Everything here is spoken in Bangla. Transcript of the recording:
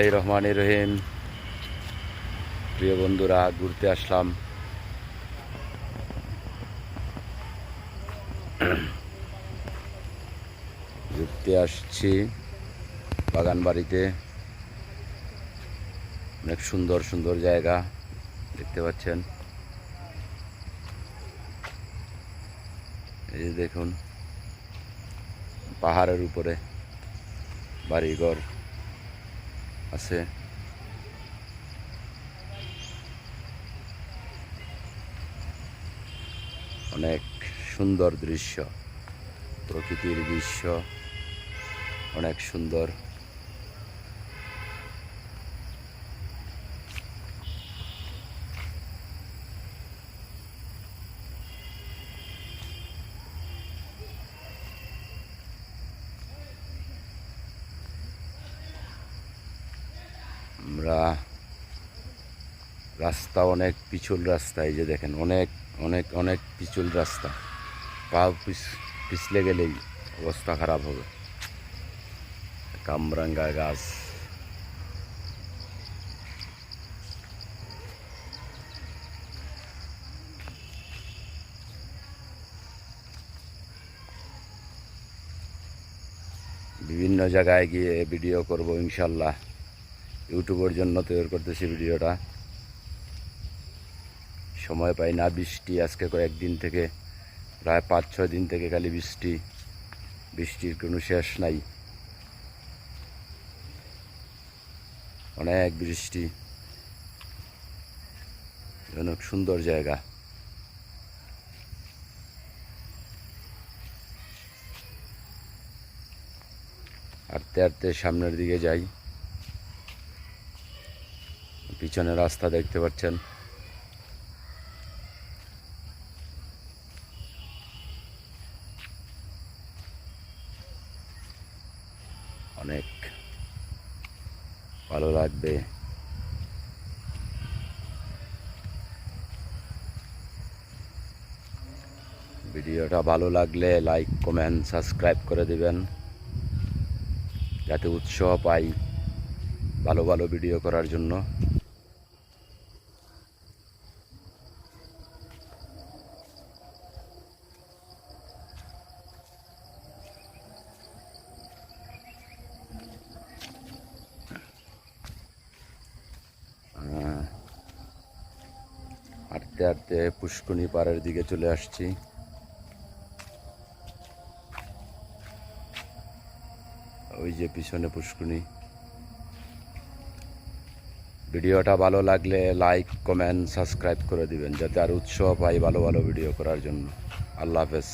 এই রহমান রহিম। প্রিয় বন্ধুরা, ঘুরতে আসলাম। ঘুরতে আসছি বাগান বাড়িতে অনেক সুন্দর সুন্দর জায়গা দেখতে পাচ্ছেন। এই দেখুন, পাহাড়ের উপরে বাড়িঘর। আছে। অনেক সুন্দর দৃশ্য প্রকৃতির দৃশ্য অনেক সুন্দর আমরা রাস্তা অনেক পিছল রাস্তা, এই যে দেখেন, অনেক অনেক অনেক পিছল রাস্তা। পা পিছ- পিছলে গেলেই অবস্থা খারাপ হবে। কামরাঙ্গা গাছ। বিভিন্ন জায়গায় গিয়ে ভিডিও করব, ইনশাল্লাহ। ইউটিউবের জন্য তৈরি করতেছি ভিডিওটা। সময় পাই না বৃষ্টি, আজকে কয়েকদিন থেকে, প্রায় পাঁচ, ছয় দিন থেকে খালি বৃষ্টি। বৃষ্টির কোনো শেষ নাই। অনেক বৃষ্টি। অনেক সুন্দর জায়গা। হাঁটতে হাঁটতে সামনের দিকে যাই। পিছনে রাস্তা দেখতে পাচ্ছেন। অনেক ভালো লাগবে। ভিডিওটা ভালো লাগলে লাইক, কমেন্ট, সাবস্ক্রাইব করে দিবেন। যাতে উৎসাহ পাই ভালো ভালো ভিডিও করার জন্য। হাঁটতে হাঁটতে পুষ্কনি পাড়ের দিকে চলে আসছি। ওই যে পিছনে পুষ্কনি ভিডিওটা ভালো লাগলে লাইক কমেন্ট সাবস্ক্রাইব করে দিবেন, যাতে আর উৎসাহ পাই ভালো ভালো ভিডিও করার জন্য। আল্লাহ হাফেজ।